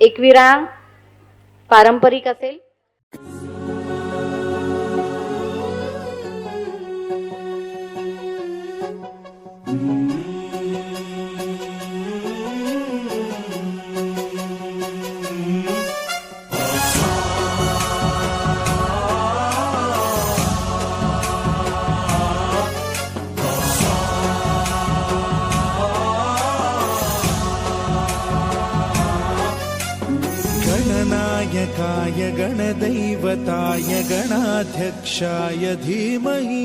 एकविरा पारंपरिक असेल. गणदैवताय गणाध्यक्षाय धीमहि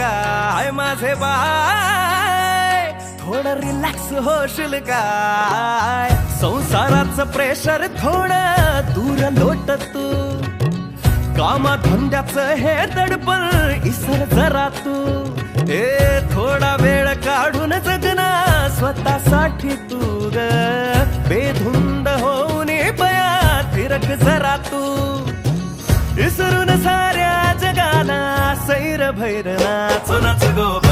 काय माझे बाय. थोडं रिलॅक्स होशील काय संसाराचं प्रेशर थोडं दूर लोट तू. कामा धंद्याचं हे दडपण इसर जरा तू. ए थोडा वेळ काढून जगना स्वतःसाठी तू ग. बेधुंद होऊन बया फिरक जरा तू. साऱ्या जगाला सैर भैर नाच नाच गो बया